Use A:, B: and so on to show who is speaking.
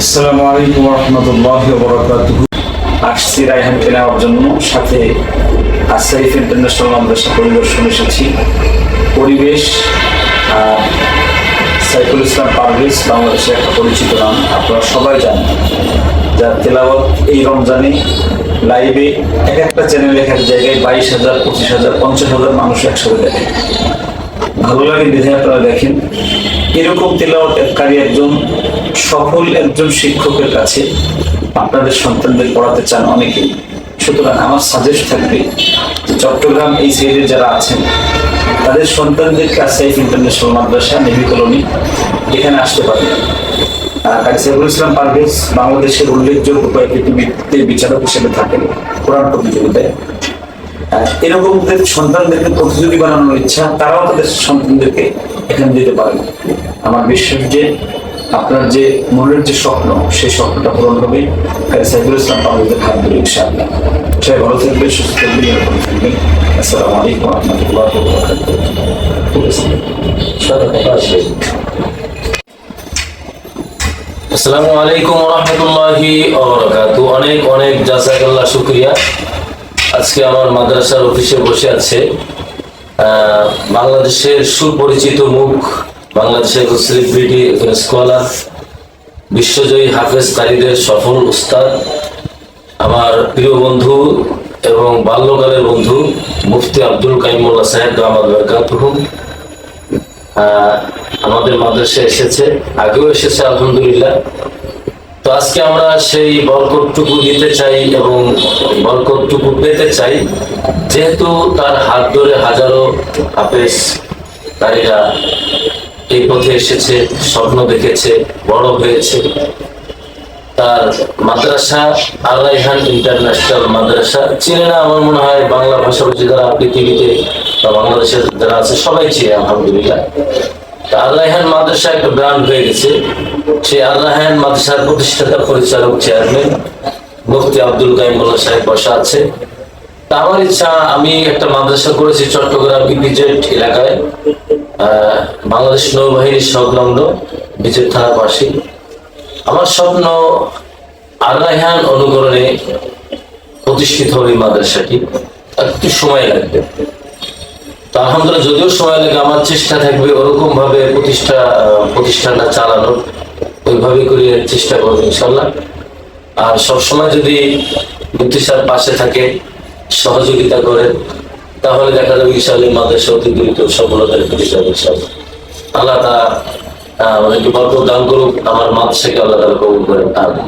A: আসসালামু আলাইকুম রহমতুল্লাহ বরকাতুহ। আসছি রায়হানকে নেওয়ার জন্য। সাথে আসাইফ ইন্টারন্যাশনাল মাদ্রাসা পরিদর্শন এসেছি। পরিবেশ সাইফুল ইসলাম পারভেজ, বাংলাদেশের একটা পরিচিত নাম। আপনারা সবাই জানেন যার তেলাওয়াত এই রমজানে লাইভে এক একটা চ্যানেলে এক এক জায়গায় বাইশ হাজার, পঁচিশ হাজার, পঞ্চাশ হাজার মানুষ একসাথে দেখে। ভালো লাগে দেখে আপনারা দেখেন। এরকম তেলাওয়াতকারী একজন সফল একজন শিক্ষকের কাছে আপনাদের সন্তানদের পড়াতে চান অনেকেই সুতরাং আমার সাজেস্ট থাকবে যে চট্টগ্রাম এই সাইডে যারা আছেন, তাদের সন্তানদেরকে আসাইফ ইন্টারন্যাশনাল মাদ্রাসা নেভি কলোনি এখানে আসতে আর কাজী সাইফুল ইসলাম পারভেজ বাংলাদেশের উল্লেখযোগ্য কয়েকটি বিচারক হিসেবে থাকেন, কোরআন প্রতিযোগিতায়। এরকমদের সন্তানদেরকে প্রতিযোগী বানানোর ইচ্ছা, তারাও তাদের সন্তানদেরকে এখানে দিতে পারেন আমার বিশ্বাস যে আপনার যে মনের যে স্বপ্ন, সেই স্বপ্নটা পূরণ হবে। সাইফুল ইসলাম হাত ধরে সবাই ভালো সুস্থ এরকম আলাইকুম রহমতুল্লাহ
B: আসসালামু আলাইকুম অনেক অনেক জাজাকাল্লাহ শুক্রিয়া। আজকে আমার মাদ্রাসার অফিসে বসে আছে বাংলাদেশের সুপরিচিত মুখ বাংলাদেশের সেলিব্রিটি স্কলার বিশ্বজয়ী হাফেজ কারীদের সফল উস্তাদ আমার প্রিয় বন্ধু এবং বাল্যকালের বন্ধু মুফতি আব্দুল কাইমুল্লাহ সাহেব দামাদ বরকাতুহু। আহ, আমাদের মাদ্রাসায় এসেছে আগেও এসেছে আলহামদুলিল্লাহ। তো আজকে আমরা সেই বরকতটুকু নিতে চাই এবং বরকতটুকু পেতে চাই। যেহেতু তার হাত ধরে হাজারো হাফেজ তারিরা এই পথে এসেছে, স্বপ্ন দেখেছে, বড় হয়েছে। তার মাদ্রাসা আর রাইহান ইন্টারন্যাশনাল মাদ্রাসা, চিনে না আমার মনে হয় বাংলা ভাষাভাষী যারা পৃথিবীতে বা বাংলাদেশের যারা আছে, সবাই চিনে, আলহামদুলিল্লাহ। আর মাদ্রাসা একটা ব্র্যান্ড হয়ে গেছে। সেই আর রাইহান মাদ্রাসার প্রতিষ্ঠাতা পরিচালক চেয়ারম্যান মুফতি আব্দুল কাইমুল্লাহ সাহেব বসা আছে। আমার ইচ্ছা আমি একটা মাদ্রাসা করেছি চট্টগ্রাম ইপিজেড এলাকায় আহ, বাংলাদেশ নৌবাহিনীর সংলগ্ন বিজেট থানার পাশে আমার স্বপ্ন আর রায়হান অনুকরণে প্রতিষ্ঠিত হবে মাদ্রাসাটি। একটু সময় লাগবে। আলহামদুলিল্লাহ, যদিও সময় লাগে, আমার চেষ্টা থাকবে ওরকম ভাবে প্রতিষ্ঠা প্রতিষ্ঠানটা চালানোর। ওইভাবে করে চেষ্টা করব ইনশাল্লাহ আর সবসময় যদি মুক্তি পাশে থাকে, সহযোগিতা করেন, তাহলে দেখা যাবে ইনশাল্লাহ মাদ্রাসা অতি দ্রুত সফলতার দিকে যাবে আল্লাহ তা আমাদেরকে বরকত দান করুক, আমার মাদ্রাসাকে আল্লাহ তালা কবুল করেন, আমিন।